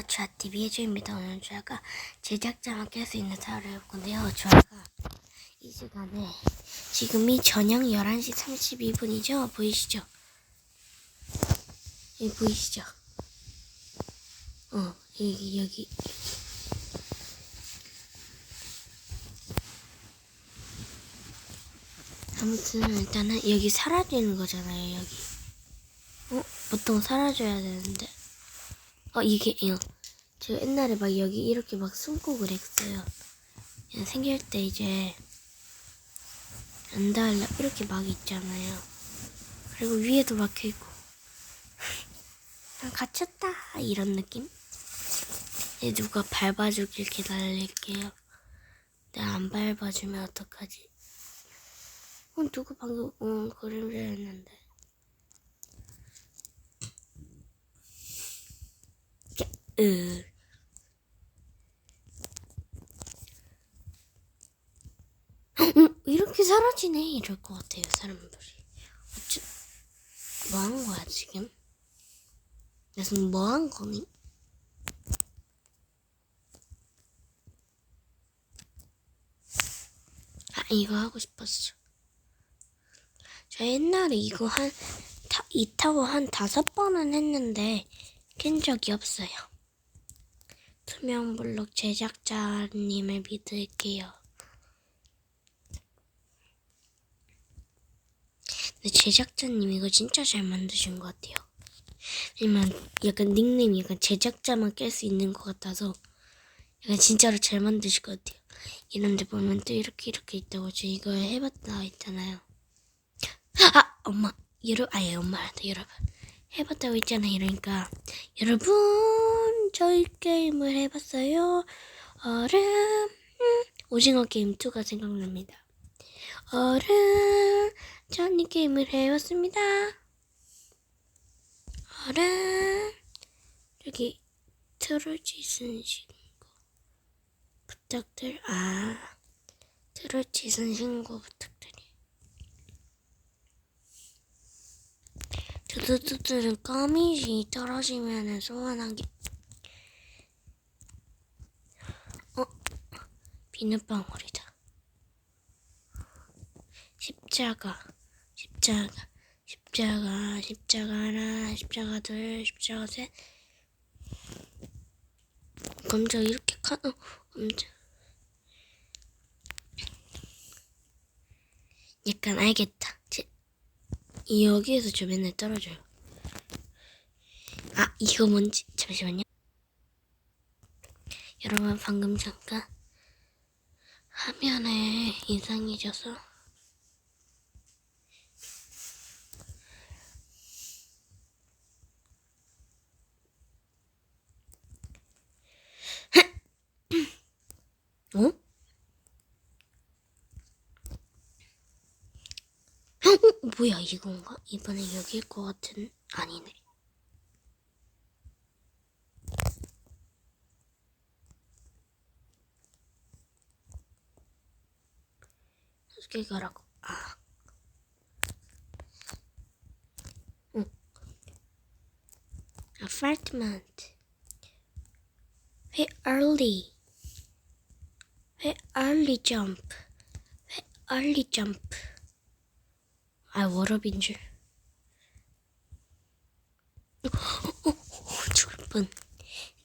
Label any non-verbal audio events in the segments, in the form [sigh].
아빠추아TV의 주입니다. 오늘 저희가 제작자만 깰수 있는 사를 해볼 건데요. 저희가 이 시간에 지금이 저녁 11시 32분이죠? 보이시죠? 여기 보이시죠? 어, 여기, 여기. 아무튼 일단은 여기 사라지는 거잖아요, 여기. 어? 보통 사라져야 되는데. 어 이게 요 제가 옛날에 막 여기 이렇게 막 숨고 그랬어요. 생길 때 이제 안 닿을라 이렇게 막 있잖아요. 그리고 위에도 막혀 있고 난 갇혔다 이런 느낌? 누가 밟아주길 기다릴게요. 내가 안 밟아주면 어떡하지? 어 누구 방금 어 그림자 했는데. 으. 음, 이렇게 사라지네 이럴 것 같아요 사람들이 어째 뭐한 거야 지금? 무슨 뭐한 거니? 아 이거 하고 싶었어 저 옛날에 이거 한 타, 이 타고 한 다섯 번은 했는데 깬 적이 없어요 투명 블록 제작자님을 믿을게요. 근데 제작자님 이거 진짜 잘 만드신 것 같아요. 왜냐면 약간 닉네임이 약간 제작자만 깰 수 있는 것 같아서 약간 진짜로 잘 만드실 것 같아요. 이런데 보면 또 이렇게 이렇게 있다고 저 이거 해봤다 했잖아요. 아 엄마 여러 아예 엄마한테 여러분 해봤다고 했잖아요. 이러니까 여러분 저희 게임을 해봤어요. 얼음 음, 오징어 게임 2가 생각납니다. 얼음 전이 게임을 해봤습니다. 얼음 여기 트로지 신고 부탁들 아 트로지 신고 부탁드리. 두두두두는 거미지 떨어지면은 소원하게 어? 비눗방울이다 십자가 십자가 십자가 십자가 하나 십자가 둘 십자가 셋 검자 이렇게 카 어, 검자 약간 알겠다 제, 여기에서 저 맨날 떨어져요. 아, 이거 뭔지, 잠시만요. 여러분, 방금 잠깐 화면에 이상해져서 어? 어, 뭐야 이건가? 이번에 여기일 것 같은 아니네. 어떻게 가라고? 아, 응. Apartment. Where early? Where early jump? Where early jump? 아, 워럽인 줄. 어, 어, 어, 죽을 뻔.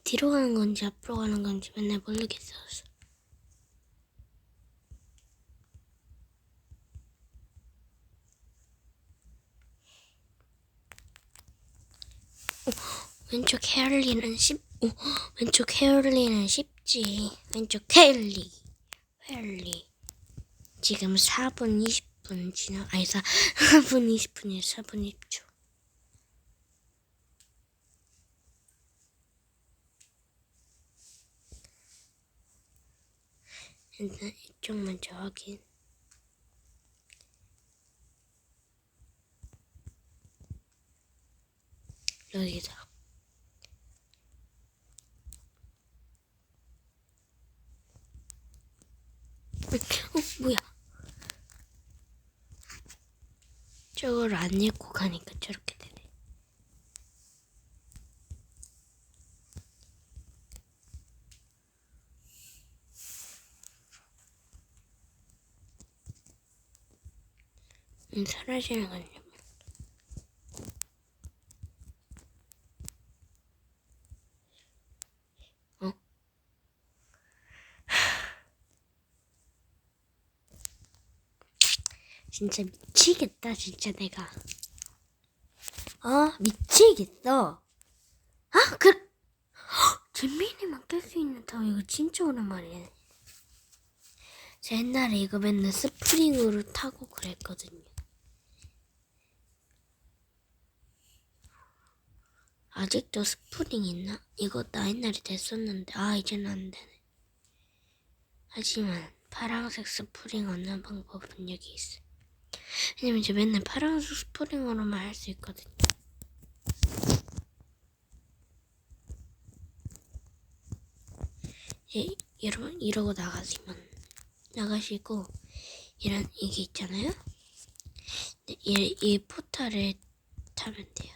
뒤로 가는 건지 앞으로 가는 건지 맨날 모르겠어서. 어, 왼쪽 헤얼리는 쉽, 어, 왼쪽 헤얼리는 쉽지. 왼쪽 헤얼리. 헤얼리. 지금 4분 20분 지나, 아니, 4, 4분 20분이에요. 4분 20초. 일단 이쪽 먼저 확인. 여기다. 안 읽고 가니까 저렇게 되네. 음, 사라지는 거요 진짜 미치겠다, 진짜 내가. 아, 미치겠어. 아, 그, 진민이만 깰 수 있는 타워 이거 진짜 오랜만이네. 제 옛날에 이거 맨날 스프링으로 타고 그랬거든요. 아직도 스프링 있나? 이거 나 옛날에 됐었는데 아 이제는 안 되네. 하지만 파란색 스프링 얻는 방법은 여기 있어. 왜냐면 이제 맨날 파란색 스프링으로만 할 수 있거든요. 이, 이러, 이러고 나가시면 나가시고 이런 이게 있잖아요. 네, 이, 이 포탈을 타면 돼요.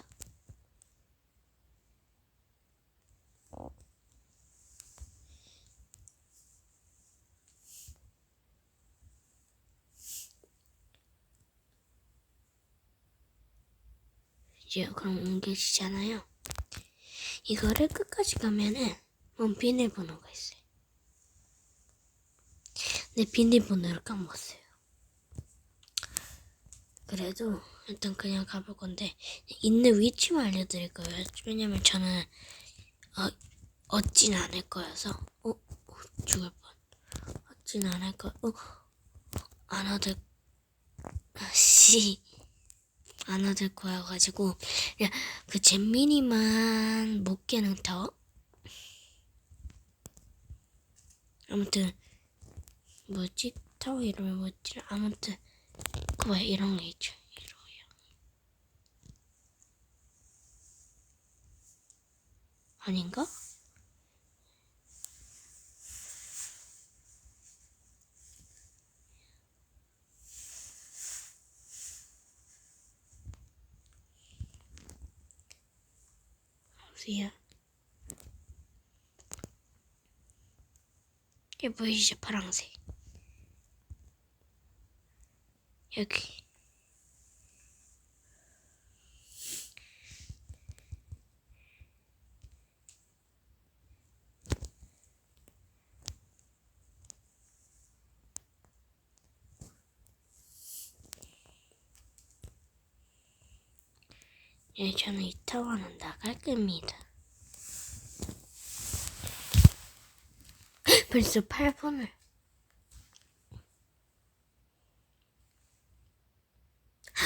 이제 그럼 옮겨지잖아요. 이거를 끝까지 가면은 뭐 비밀번호가 있어요. 내 비밀번호를 까먹었어요. 그래도 일단 그냥 가볼 건데 있는 위치만 알려드릴 거예요. 왜냐면 저는 어, 얻진 않을 거여서 어, 어 죽을 뻔. 얻진 않을 거. 어, 안 얻을 씨. 안 얻을 거여가지고 그 잼민이만 못 깨는 타워 아무튼 뭐지? 타워 이름이 뭐지? 아무튼 그거 이런 게 있죠. 이러요 아닌가? 보세요. 이게 보이시죠? 파랑색. 여기. 예, 저는 이 타워는 나갈 겁니다. [laughs] 벌써 8분을.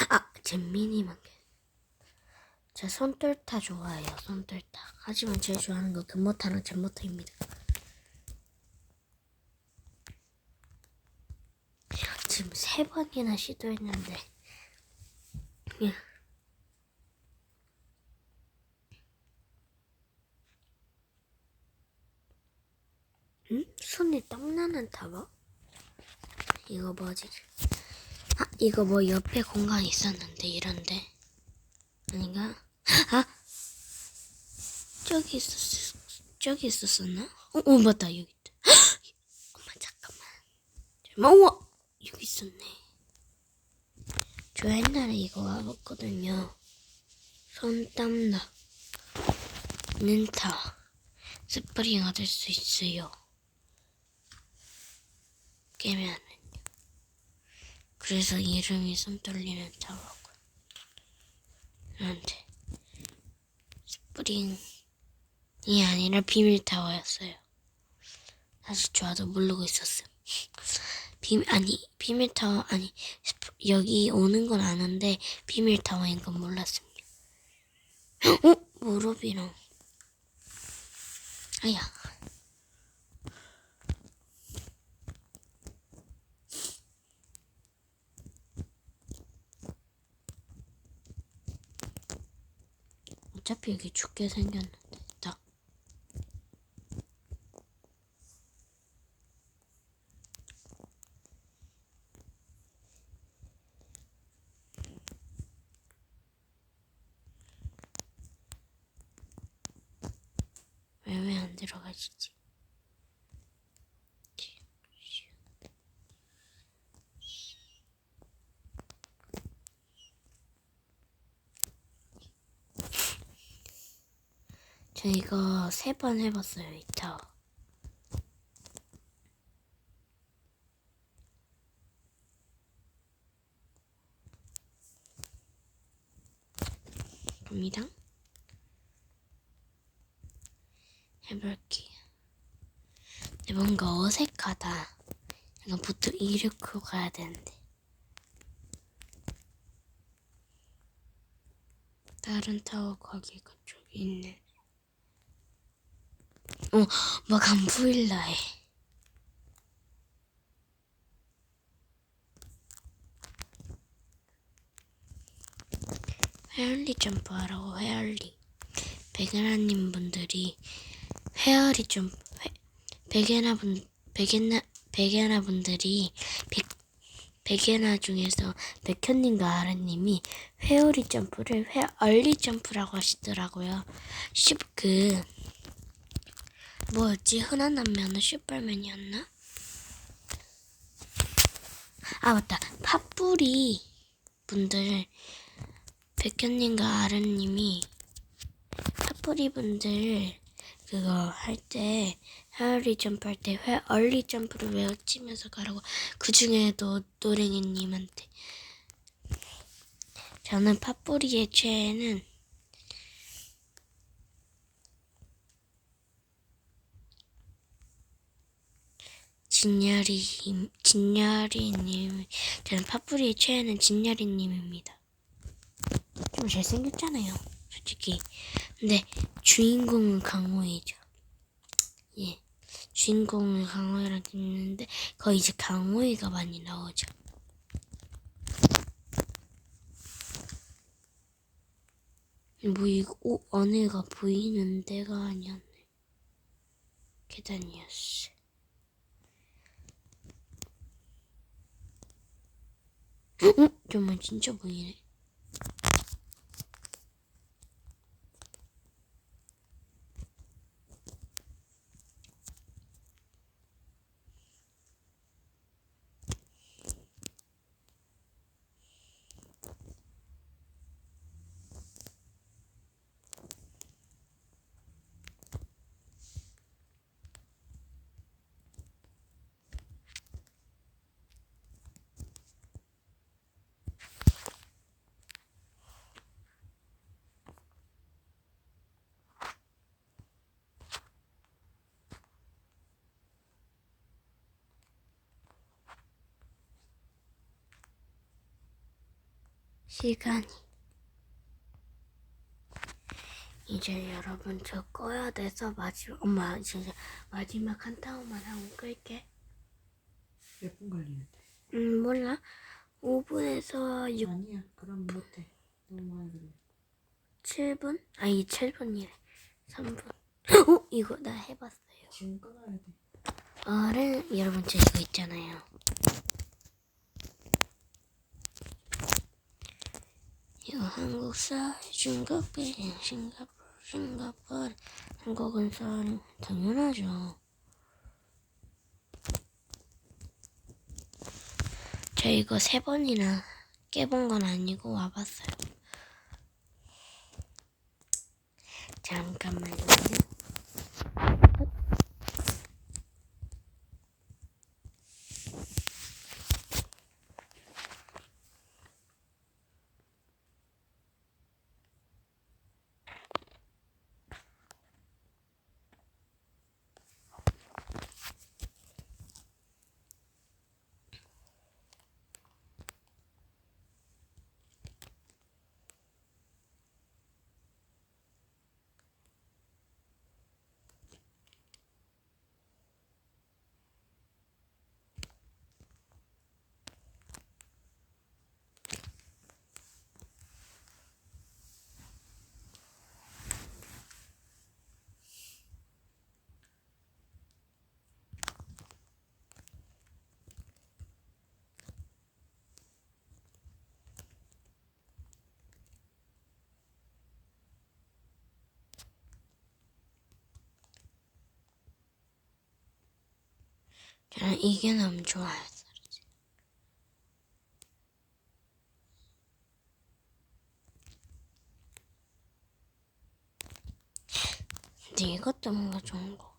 아, 잼민이만. 제 손떨타 좋아해요, 손떨타. 하지만 제일 좋아하는 거 금모타랑 잼모타입니다. 지금 세 번이나 시도했는데. 그냥 응? 손에 땀나는 타워? 이거 뭐지? 아, 이거 뭐 옆에 공간 있었는데, 이런데. 아닌가? 아! 저기 있었, 저기 있었었나? 어, 어, 맞다, 여기 있다. 엄마, 잠깐만. 잠깐만, 우와! 여기 있었네. 저 옛날에 이거 와봤거든요. 손 땀나. 는 타워. 스프링 얻을 수 있어요. 깨면은요. 그래서 이름이 손 떨리는 타워고. 그런데 스프링이 아니라 비밀 타워였어요. 사실 저도 모르고 있었음. 비밀 아니 비밀 타워 아니 여기 오는 건 아는데 비밀 타워인 건 몰랐습니다. 어 무릎이랑 아야. 어차피 여기 죽게 생겼는데 딱 왜 왜 안 들어가지지? 저 이거 세 번 해봤어요, 이 타워. 봅니다. 해볼게요. 근데 뭔가 어색하다. 약간 보통 이륙으로 가야 되는데. 다른 타워 거기 그쪽에 있네. 어, 막 안 보일라 해. 헤얼리 점프하라고 헤얼리. 백예나님 분들이 헤얼리 점프, 회, 백예나 분, 백예나, 백예나 분들이 백, 백예나 중에서 백현님과 아라님이 회오리 점프를 회얼리 점프라고 하시더라고요. 슈, 그, 뭐였지? 흔한 남매는 슈퍼맨이었나? 아, 맞다. 팥뿌리 분들, 백현님과 아라님이 팥뿌리 분들 그거 할 때, 헤어리 점프 할 때, 회, 얼리 점프를 외치면서 가라고. 그 중에도 노랭이님한테. 저는 팥뿌리의 최애는 진열이, 진열이님. 저는 팥뿌리의 최애는 진열이님입니다. 좀 잘생겼잖아요, 솔직히. 근데 주인공은 강호이죠. 예. 주인공은 강호이랑 있는데 거의 이제 강호이가 많이 나오죠. 뭐 이거 오, 안에가 보이는 데가 아니었네. 계단이었어. 응? 정말 진짜 보이네. 시간이. 이제 여러분 저 꺼야 돼서 마지막 엄마 진짜 마지막 한 타워만 하고 끌게. 몇 분 걸리는데? 음 몰라. 5분에서 6, 아니야 그럼 못해. 너무 많이 걸려. 7분? 아니 7분이래. 3분. [laughs] 어? 이거 나 해봤어요. 지금 끊어야 돼. 어른 여러분 저 이거 있잖아요 이거 한국사 중국 베이징 싱가포르 싱가포르 한국은 설 당연하죠 저 이거 세 번이나 깨본 건 아니고 와봤어요 잠깐만요 저는 이게 너무 좋아요. 근데 이것도 뭔가 좋은 거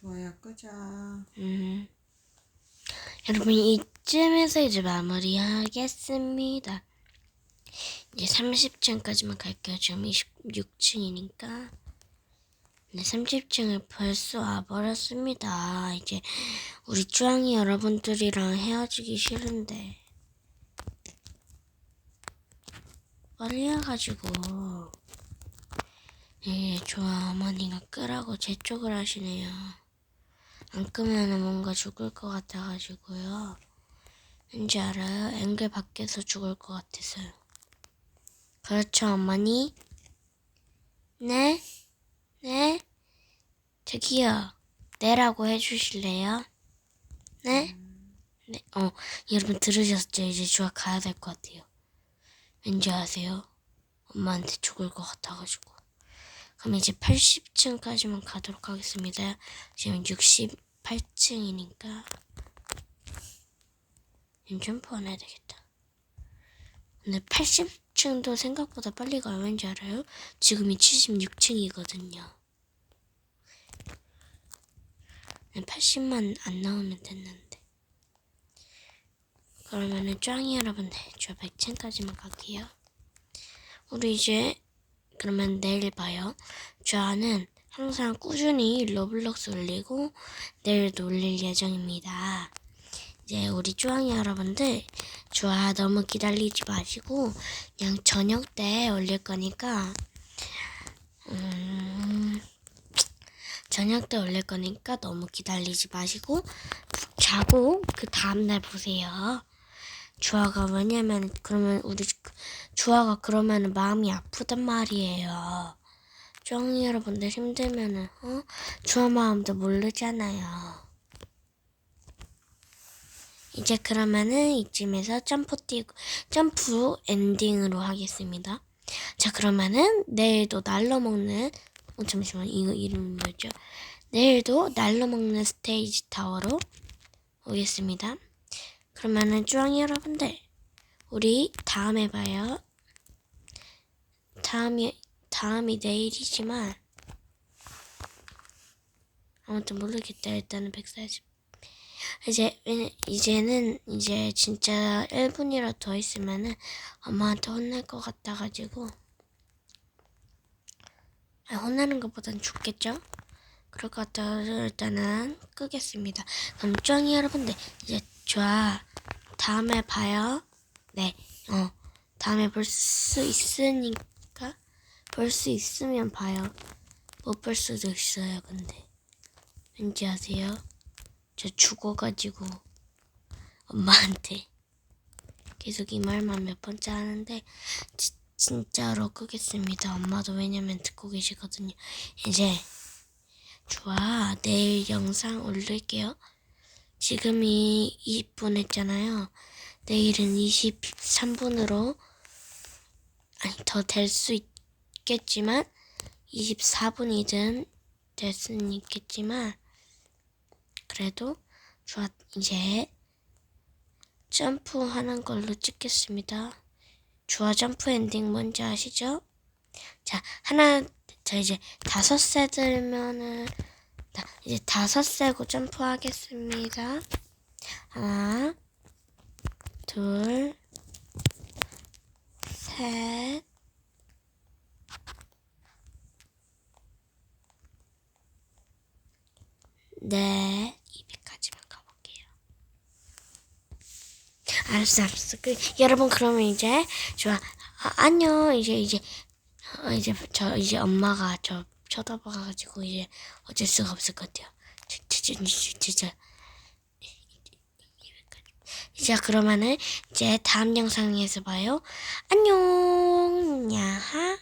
좋아요 끄자. 음. 여러분 이쯤에서 이제 마무리하겠습니다. 이제 30층까지만 갈게요. 지금 26층이니까. 네, 30층을 벌써 와버렸습니다. 이제 우리 쭈앙이 여러분들이랑 헤어지기 싫은데 빨리 와가지고 예, 좋아 어머니가 끄라고 제 쪽을 하시네요. 안 끄면은 뭔가 죽을 것 같아가지고요. 왠지 알아요? 앵글 밖에서 죽을 것 같아서요. 그렇죠, 어머니? 네? 네? 저기요. 네라고 해주실래요? 네? 네, 어, 여러분 들으셨죠? 이제 주아 가야 될 것 같아요. 왠지 아세요? 엄마한테 죽을 것 같아가지고. 그럼 이제 80층까지만 가도록 하겠습니다. 지금 68층이니까. 점프 안 해야 되겠다. 근데 80층도 생각보다 빨리 가요. 왠지 알아요? 지금이 76층이거든요. 80만 안 나오면 됐는데. 그러면은 짱이 여러분들 저 100층까지만 갈게요. 우리 이제 그러면 내일 봐요. 저는 항상 꾸준히 러블록스 올리고 내일도 올릴 예정입니다. 이제 우리 쭈왕이 여러분들 좋아 너무 기다리지 마시고 그냥 저녁 때 올릴 거니까 음, 저녁 때 올릴 거니까 너무 기다리지 마시고 푹 자고 그 다음날 보세요. 주아가 왜냐면 그러면 우리 주아가 그러면 마음이 아프단 말이에요. 쫑이 여러분들 힘들면은 어 주아 마음도 모르잖아요. 이제 그러면은 이쯤에서 점프 뛰고 점프 엔딩으로 하겠습니다. 자 그러면은 내일도 날로 먹는 어 잠시만 이거 이름이 뭐였죠? 내일도 날로 먹는 스테이지 타워로 오겠습니다. 그러면은 쭈왕이 여러분들 우리 다음에 봐요. 다음이 다음이 내일이지만 아무튼 모르겠다. 일단은 140 이제 이제는 이제 진짜 1분이라도 더 있으면은 엄마한테 혼날 것 같아 가지고 아, 혼나는 것보단 죽겠죠? 그럴 것 같아서 일단은 끄겠습니다. 그럼 쫑이 여러분들 이제 좋아 다음에 봐요. 네, 어 다음에 볼 수 있으니까 볼 수 있으면 봐요. 못 볼 수도 있어요. 근데 왠지 아세요? 저 죽어가지고 엄마한테 계속 이 말만 몇 번째 하는데 지, 진짜로 끄겠습니다. 엄마도 왜냐면 듣고 계시거든요. 이제 좋아 내일 영상 올릴게요. 지금이 20분 했잖아요. 내일은 23분으로 아니 더 될 수 있겠지만 24분이든 될 수는 있겠지만 그래도 좋아 이제 점프하는 걸로 찍겠습니다. 좋아 점프 엔딩 뭔지 아시죠? 자 하나 자 이제 다섯 세 들면은 자, 이제 다섯 세고 점프하겠습니다. 하나, 둘, 셋, 넷, 200까지만 가볼게요. 알았어, 알았어. 그, 여러분, 그러면 이제, 좋아. 아, 안녕. 이제, 이제, 어, 이제, 저, 이제 엄마가 저 쳐다봐가지고, 이제 어쩔 수가 없을 것 같아요. 진짜, 진짜. 이제 그러면은, 이제 다음 영상에서 봐요. 안녕, 야하.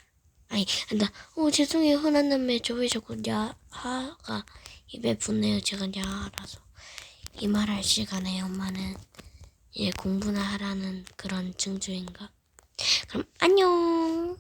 아니, 나, 어, 죄송해요. 흔한 남매, 저왜 자꾸 야하가 입에 붙네요. 제가 야라서. 이 말 할 시간에 엄마는 이제 공부나 하라는 그런 증조인가? 그럼 안녕.